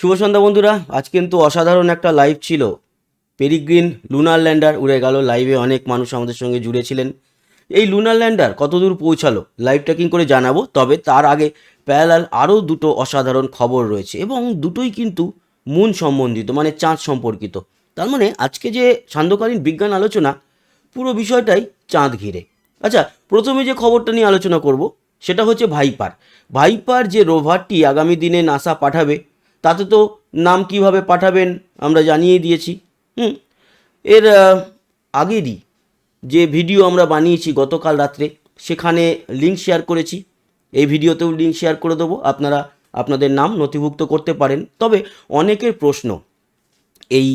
শুভ সন্ধ্যা বন্ধুরা। আজ কিন্তু অসাধারণ একটা লাইভ ছিল। পেরিগ্রিন লুনার ল্যান্ডার উড়ে গেল। লাইভে অনেক মানুষ আমাদের সঙ্গে জুড়েছিলেন। এই লুনার ল্যান্ডার কতদূর পৌঁছালো? লাইভ ট্র্যাকিং করে জানাব? তবে তার আগে প্যারালাল আরও দুটো অসাধারণ খবর রয়েছে এবং দুটোই কিন্তু মুন সম্বন্ধিত মানে চাঁদ সম্পর্কিত। তার মানে আজকে যে সান্ধ্যকালীন বিজ্ঞান আলোচনা, পুরো বিষয়টাই চাঁদ ঘিরে। আচ্ছা প্রথমে যে খবরটা নিয়ে আলোচনা করব, সেটা হচ্ছে ভাইপার ভাইপার যে রোভারটি আগামী দিনে নাসা পাঠাবে তাতে তো নাম কীভাবে পাঠাবেন আমরা জানিয়ে দিয়েছি, হুম? এর আগেরই যে ভিডিও আমরা বানিয়েছি গতকাল রাত্রে, সেখানে লিঙ্ক শেয়ার করেছি। এই ভিডিওতেও লিঙ্ক শেয়ার করে দেবো, আপনারা আপনাদের নাম নথিভুক্ত করতে পারেন। তবে অনেকের প্রশ্ন, এই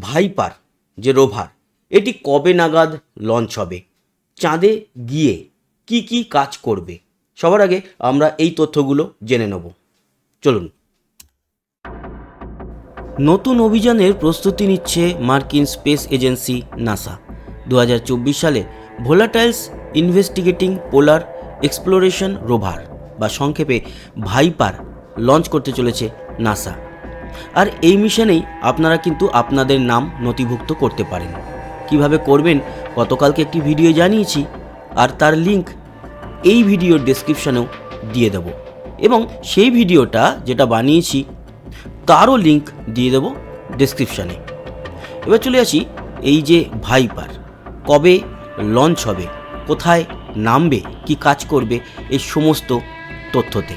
ভাইপার যে রোভার এটি কবে নাগাদ লঞ্চ হবে? চাঁদে গিয়ে কি কি কাজ করবে? সবার আগে আমরা এই তথ্যগুলো জেনে নেব। চলুন। নতুন অভিযানের প্রস্তুতি নিচ্ছে মার্কিন স্পেস এজেন্সি নাসা। দু হাজার চব্বিশ সালে volatiles investigating polar exploration rover বা সংক্ষেপে ভাইপার লঞ্চ করতে চলেছে নাসা। আর এই মিশনেই আপনারা কিন্তু আপনাদের নাম নথিভুক্ত করতে পারেন। কীভাবে করবেন গতকালকে একটি ভিডিও জানিয়েছি আর তার লিংক এই ভিডিওর ডেসক্রিপশনেও দিয়ে দেব। এবং সেই ভিডিওটা যেটা বানিয়েছি তারও লিংক দিয়ে দেবো ডেসক্রিপশানে এবার চলে আসি এই যে ভাইপার কবে লঞ্চ হবে, কোথায় নামবে, কি কাজ করবে, এই সমস্ত তথ্যতে।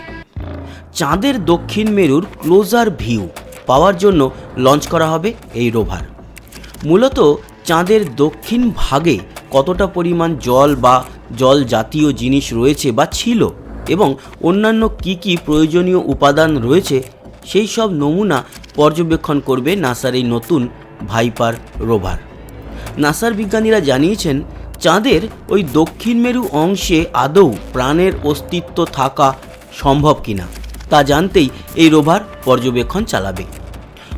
চাঁদের দক্ষিণ মেরুর ক্লোজার ভিউ পাওয়ার জন্য লঞ্চ করা হবে এই রোভার মূলত চাঁদের দক্ষিণ ভাগে কতটা পরিমাণ জল বা জল জাতীয় জিনিস রয়েছে বা ছিল এবং অন্যান্য কি কি প্রয়োজনীয় উপাদান রয়েছে সেই সব নমুনা পর্যবেক্ষণ করবে নাসার এই নতুন ভাইপার রোভার। নাসার বিজ্ঞানীরা জানিয়েছেন, চাঁদের ওই দক্ষিণ মেরু অংশে আদৌ প্রাণের অস্তিত্ব থাকা সম্ভব কিনা, তা জানতেই এই রোভার পর্যবেক্ষণ চালাবে।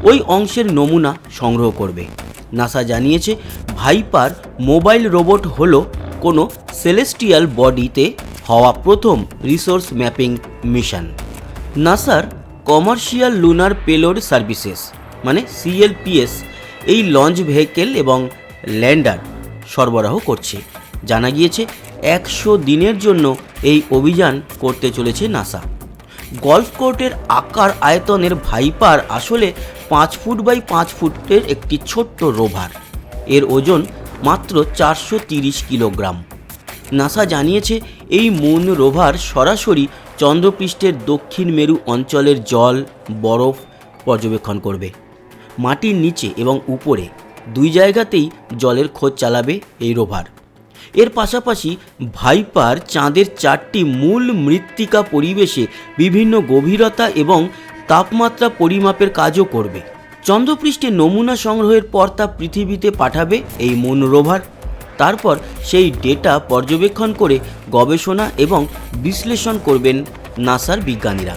ওই অংশের নমুনা সংগ্রহ করবে। নাসা জানিয়েছে, ভাইপার মোবাইল রোবট হল কোনো সেলেস্টিয়াল বডিতে হওয়া প্রথম রিসোর্স ম্যাপিং মিশন। নাসার কমার্শিয়াল লুনার পেলোড সার্ভিসেস মানে সিএলপিএস এই লঞ্চ ভেহিকেল এবং ল্যান্ডার সরবরাহ করছে। জানা গিয়েছে, একশো দিনের জন্য এই অভিযান করতে চলেছে নাসা। গলফ কোর্টের আকার আয়তনের ভাইপার আসলে পাঁচ ফুট বাই পাঁচ ফুটের একটি ছোট্ট রোভার। এর ওজন মাত্র চারশো কিলোগ্রাম। নাসা জানিয়েছে, এই মুন রোভার সরাসরি চন্দ্রপৃষ্ঠের দক্ষিণ মেরু অঞ্চলের জল, বরফ পর্যবেক্ষণ করবে। মাটির নিচে এবং উপরে দুই জায়গাতেই জলের খোঁজ চালাবে এই রোভার। এর পাশাপাশি ভাইপার চাঁদের চারটি মূল মৃত্তিকা পরিবেশে বিভিন্ন গভীরতা এবং তাপমাত্রা পরিমাপের কাজও করবে। চন্দ্রপৃষ্ঠে নমুনা সংগ্রহের পর তা পৃথিবীতে পাঠাবে এই মুন রোভার। তারপর সেই ডেটা পর্যবেক্ষণ করে গবেষণা এবং বিশ্লেষণ করবেন নাসার বিজ্ঞানীরা।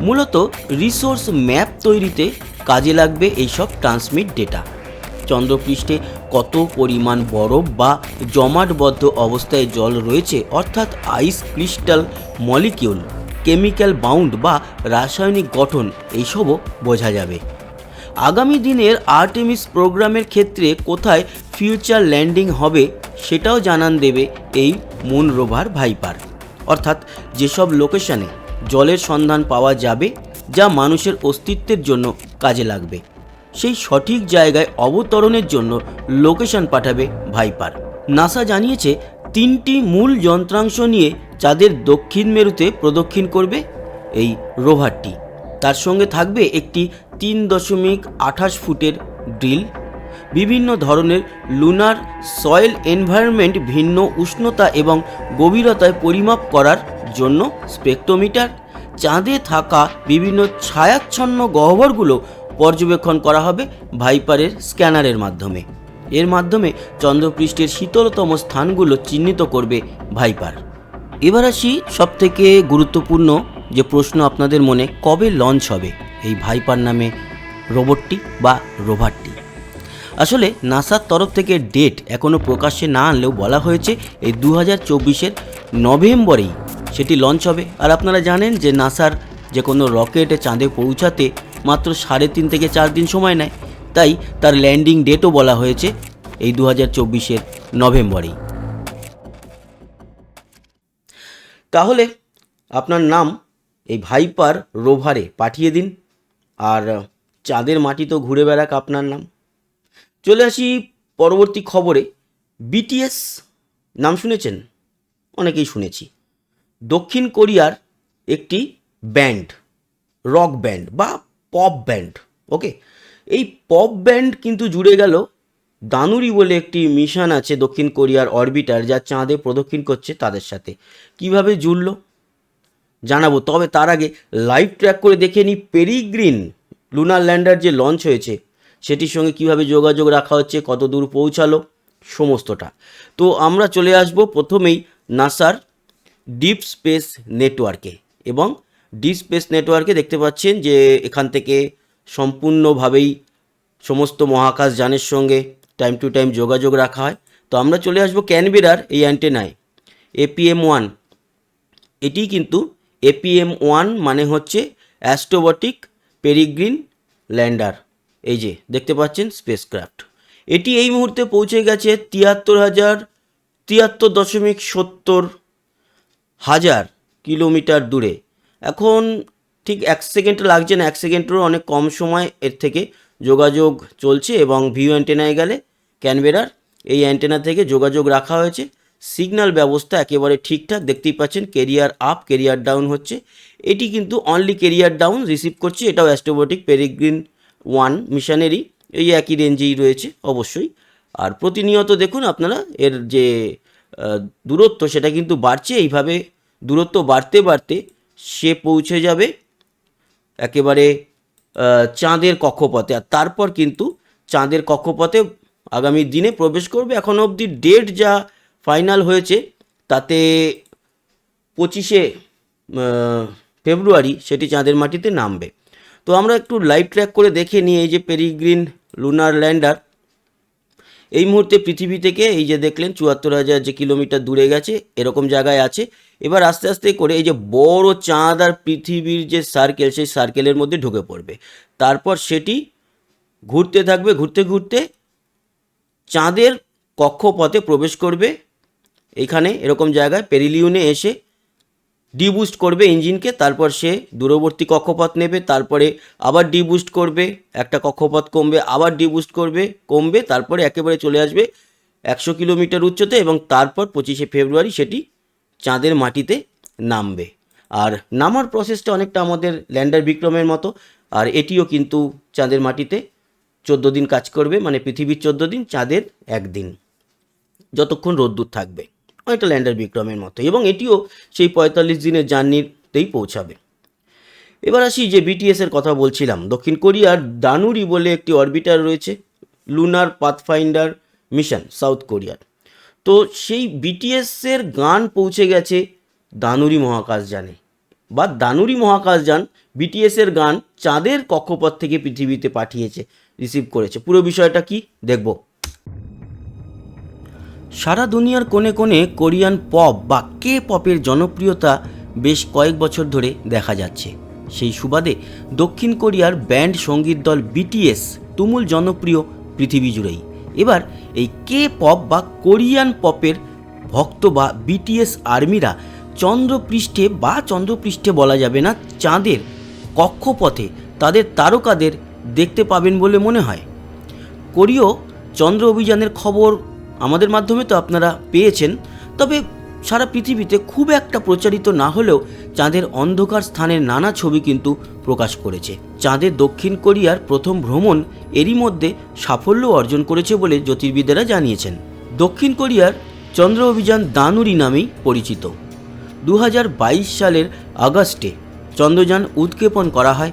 মূলত রিসোর্স ম্যাপ তৈরিতে কাজে লাগবে এইসব ট্রান্সমিট ডেটা। চন্দ্রপৃষ্ঠে কত পরিমাণ বরফ বা জমাটবদ্ধ অবস্থায় জল রয়েছে, অর্থাৎ ice crystal molecule, chemical bound বা রাসায়নিক গঠন, এইসবও বোঝা যাবে। আগামী দিনের আর্টেমিস প্রোগ্রামের ক্ষেত্রে কোথায় ফিউচার ল্যান্ডিং হবে সেটাও জানান দেবে এই মুন রোভার ভাইপার অর্থাৎ যেসব লোকেশনে জলের সন্ধান পাওয়া যাবে, যা মানুষের অস্তিত্বের জন্য কাজে লাগবে। সেই সঠিক জায়গায় অবতরণের জন্য লোকেশন পাঠাবে ভাইপার নাসা জানিয়েছে, তিনটি মূল যন্ত্রাংশ নিয়ে চাঁদের দক্ষিণ মেরুতে প্রদক্ষিণ করবে এই রোভারটি তার সঙ্গে থাকবে একটি তিন দশমিক আঠাশ ফুটের ড্রিল বিভিন্ন ধরনের লুনার সয়েল এনভায়রনমেন্ট ভিন্ন উষ্ণতা এবং গভীরতায় পরিমাপ করার জন্য স্পেকট্রোমিটার। চাঁদে থাকা বিভিন্ন ছায়াচ্ছন্ন গহ্বরগুলো পর্যবেক্ষণ করা হবে ভাইপারের স্ক্যানারের মাধ্যমে। এর মাধ্যমে চন্দ্রপৃষ্ঠের শীতলতম স্থানগুলো চিহ্নিত করবে ভাইপার। এবার আসি সবথেকে গুরুত্বপূর্ণ যে প্রশ্ন আপনাদের মনে কবে লঞ্চ হবে, এই ভাইপার নামে রোবটটি বা রোভারটি? আসলে নাসার তরফ থেকে ডেট এখনও প্রকাশ্যে না আনলেও বলা হয়েছে এই দু হাজার চব্বিশের নভেম্বরেই সেটি লঞ্চ হবে। আর আপনারা জানেন যে নাসার যে কোনো রকেটে চাঁদে পৌঁছাতে মাত্র সাড়ে তিন থেকে চার দিন সময় নেয়। তাই তার ল্যান্ডিং ডেটও বলা হয়েছে এই দু হাজার চব্বিশের নভেম্বরেই। তাহলে আপনার নাম এই ভাইপার রোভারে পাঠিয়ে দিন। আর চাঁদের মাটি তো ঘুরে বেড়াক আপনার নাম। চলে আসি পরবর্তী খবরে। বিটিএস নাম শুনেছেন? অনেকেই শুনেছি। দক্ষিণ কোরিয়ার একটি ব্যান্ড, রক ব্যান্ড বা পপ ব্যান্ড, ওকে? এই পপ ব্যান্ড কিন্তু জুড়ে গেল দানুরি বলে একটি মিশন আছে দক্ষিণ কোরিয়ার অরবিটার, যা চাঁদে প্রদক্ষিণ করছে তাদের সাথে। কীভাবে জুড়ল? জানাব। তবে তার আগে লাইভ ট্র্যাক করে দেখে নিই। পেরিগ্রিন লুনার ল্যান্ডার যে লঞ্চ হয়েছে সেটির সঙ্গে কীভাবে যোগাযোগ রাখা হচ্ছে কত দূর পৌঁছালো, সমস্তটা। তো আমরা চলে আসব প্রথমেই নাসার ডিপ স্পেস নেটওয়ার্কে এবং ডিপ স্পেস নেটওয়ার্কে দেখতে পাচ্ছেন যে এখান থেকে সম্পূর্ণভাবেই সমস্ত মহাকাশ যানের সঙ্গে টাইম টু টাইম যোগাযোগ রাখা হয়। তো আমরা চলে আসব ক্যানবেরার এই অ্যান্টেনায়, এপিএম ওয়ান। এটি কিন্তু এপিএম ওয়ান মানে হচ্ছে অ্যাস্ট্রোবটিক পেরিগ্রিন ল্যান্ডার। এই যে, দেখতে পাচ্ছেন স্পেসক্রাফট এটি এই মুহূর্তে পৌঁছে গেছে তিয়াত্তর হাজার তিয়াত্তর দশমিক সত্তর হাজার কিলোমিটার দূরে। এখন ঠিক এক সেকেন্ড লাগছে না, এক সেকেন্ডেরও অনেক কম সময় এর থেকে যোগাযোগ চলছে এবং ভিউ অ্যান্টেনায় গেলে ক্যানবেরার এই অ্যান্টেনা থেকে যোগাযোগ রাখা হয়েছে। সিগন্যাল ব্যবস্থা একেবারে ঠিকঠাক, দেখতেই পাচ্ছেন কেরিয়ার আপ কেরিয়ার ডাউন হচ্ছে। এটি কিন্তু অনলি কেরিয়ার ডাউন রিসিভ করছে, এটাও অ্যাস্ট্রোবটিক পেরিগ্রিন ওয়ান মিশনেরই এই একই রেঞ্জেই রয়েছে, অবশ্যই। আর প্রতিনিয়ত দেখুন আপনারা, এর যে দূরত্ব সেটা কিন্তু বাড়ছে। এইভাবে দূরত্ব বাড়তে বাড়তে সে পৌঁছে যাবে একেবারে চাঁদের কক্ষপথে। আর তারপর কিন্তু চাঁদের কক্ষপথে আগামী দিনে প্রবেশ করবে। এখন অবধি ডেট যা ফাইনাল হয়েছে, তাতে পঁচিশে ফেব্রুয়ারি সেটি চাঁদের মাটিতে নামবে। তো আমরা একটু লাইভ ট্র্যাক করে দেখে নিই এই যে পেরিগ্রিন লুনার ল্যান্ডার এই মুহূর্তে পৃথিবী থেকে এই যে দেখলেন চুয়াত্তর হাজার যে কিলোমিটার দূরে গেছে, এরকম জায়গায় আছে। এবার আস্তে আস্তে করে এই যে বড় চাঁদ আর পৃথিবীর যে সার্কেল সেই সার্কেলের মধ্যে ঢুকে পড়বে। তারপর সেটি ঘুরতে থাকবে, ঘুরতে ঘুরতে চাঁদের কক্ষপথে প্রবেশ করবে। এখানে এরকম জায়গায় পেরিলিউনে এসে ডিবুস্ট করবে ইঞ্জিনকে, তারপর সে দূরবর্তী কক্ষপথ নেবে, তারপরে আবার ডিবুস্ট করবে, একটা কক্ষপথ কমবে, আবার ডিবুস্ট করবে, কমবে, তারপরে একেবারে চলে আসবে একশো কিলোমিটার উচ্চতে এবং তারপর পঁচিশে ফেব্রুয়ারি সেটি চাঁদের মাটিতে নামবে। আর নামার প্রসেসটা অনেকটা আমাদের ল্যান্ডার বিক্রমের মতো, আর এটিও কিন্তু চাঁদের মাটিতে চোদ্দ দিন কাজ করবে মানে পৃথিবীর চোদ্দ দিন, চাঁদের একদিন, যতক্ষণ রোদ্দুর থাকবে। অনেকটা ল্যান্ডার বিক্রমের মতো এবং এটিও সেই পঁয়তাল্লিশ দিনের জার্নিতেই পৌঁছাবে। এবার আসি যে বিটিএসের কথা বলছিলাম। দক্ষিণ কোরিয়ার দানুরি বলে একটি অরবিটার রয়েছে লুনার পাথফাইন্ডার মিশন সাউথ কোরিয়ার তো সেই বিটিএসের গান পৌঁছে গেছে দানুরি মহাকাশযানে বা দানুরি মহাকাশযান বিটিএস এর গান চাঁদের কক্ষপথ থেকে পৃথিবীতে পাঠিয়েছে রিসিভ করেছে। পুরো বিষয়টা কি? দেখব। সারা দুনিয়ার কোণে কোণে কোরিয়ান পপ বা কে পপের জনপ্রিয়তা বেশ কয়েক বছর ধরে দেখা যাচ্ছে। সেই সুবাদে দক্ষিণ কোরিয়ার ব্যান্ড সংগীত দল বিটিএস তুমুল জনপ্রিয় পৃথিবী জুড়েই। এবার এই কে পপ বা কোরিয়ান পপের ভক্ত বা বিটিএস আর্মিরা চন্দ্রপৃষ্ঠে বা চন্দ্রপৃষ্ঠে বলা যাবে না চাঁদের কক্ষপথে তাদের তারকাদের দেখতে পাবেন বলে মনে হয়। কোরীয় চন্দ্র অভিযানের খবর আমাদের মাধ্যমে তো আপনারা পেয়েছেন, তবে সারা পৃথিবীতে খুব একটা প্রচারিত না হলেও চাঁদের অন্ধকার স্থানের নানা ছবি কিন্তু প্রকাশ করেছে। চাঁদের দক্ষিণ কোরিয়ার প্রথম ভ্রমণ এরই মধ্যে সাফল্য অর্জন করেছে বলে জ্যোতির্বিদেরা জানিয়েছেন। দক্ষিণ কোরিয়ার চন্দ্র অভিযান দানুরি নামেই পরিচিত। দু হাজার বাইশ সালের আগস্টে চন্দ্রযান উৎক্ষেপণ করা হয়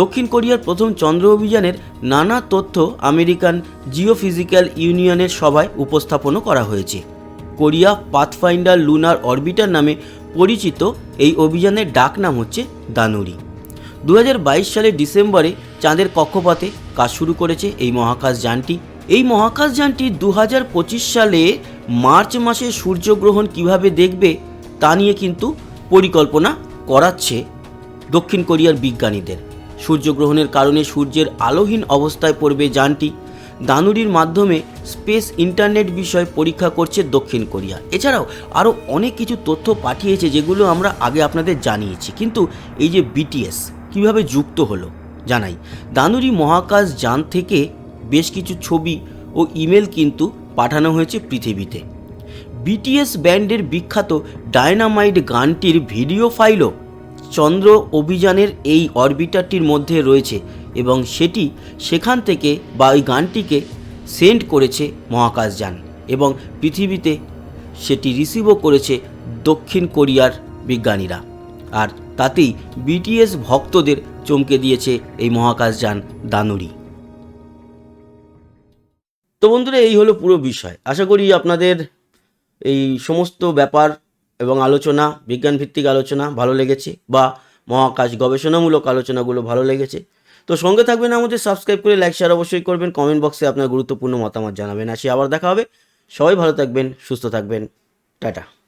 দক্ষিণ কোরিয়ার প্রথম চন্দ্র অভিযানের নানা তথ্য আমেরিকান জিওফিজিক্যাল ইউনিয়নের সভায় উপস্থাপনও করা হয়েছে। কোরিয়া পাথফাইন্ডার লুনার অরবিটার নামে পরিচিত এই অভিযানের ডাক নাম হচ্ছে দানুরি। দু হাজার বাইশ সালের ডিসেম্বরে চাঁদের কক্ষপথে কাজ শুরু করেছে এই মহাকাশ যানটি। এই মহাকাশ যানটি দু হাজার পঁচিশ সালে মার্চ মাসে সূর্যগ্রহণ কীভাবে দেখবে তা নিয়ে কিন্তু পরিকল্পনা করাচ্ছে দক্ষিণ কোরিয়ার বিজ্ঞানীদের। সূর্যগ্রহণের কারণে সূর্যের আলোহীন অবস্থায় পড়বে যানটি। দানুরির মাধ্যমে স্পেস ইন্টারনেট বিষয় পরীক্ষা করছে দক্ষিণ কোরিয়া। এছাড়াও আরও অনেক কিছু তথ্য পাঠিয়েছে যেগুলো আমরা আগে আপনাদের জানিয়েছি। কিন্তু এই যে বিটিএস কীভাবে যুক্ত হলো জানাই। দানুরি মহাকাশ যান থেকে বেশ কিছু ছবি ও ইমেল কিন্তু পাঠানো হয়েছে পৃথিবীতে। বিটিএস ব্যান্ডের বিখ্যাত ডায়নামাইট গানটির ভিডিও ফাইলও চন্দ্র অভিযানের এই অরবিটারটির মধ্যে রয়েছে এবং সেটি সেখান থেকে বা ওই গানটিকে সেন্ড করেছে মহাকাশযান এবং পৃথিবীতে সেটি রিসিভও করেছে দক্ষিণ কোরিয়ার বিজ্ঞানীরা। আর তাতেই বিটিএস ভক্তদের চমকে দিয়েছে এই মহাকাশযান দানুরি। তো বন্ধুরা, এই হলো পুরো বিষয়। আশা করি আপনাদের এই সমস্ত ব্যাপার এবং আলোচনা বিজ্ঞান ভিত্তিক আলোচনা ভালো লেগেছে বা মহাকাশ গবেষণামূলক আলোচনাগুলো ভালো লেগেছে। তো সঙ্গে থাকবেন আমাদের সাবস্ক্রাইব করে, লাইক শেয়ার অবশ্যই করবেন। কমেন্ট বক্সে আপনার গুরুত্বপূর্ণ মতামত জানাবেন। আসি, আবার দেখা হবে। সবাই ভালো থাকবেন, সুস্থ থাকবেন। টাটা।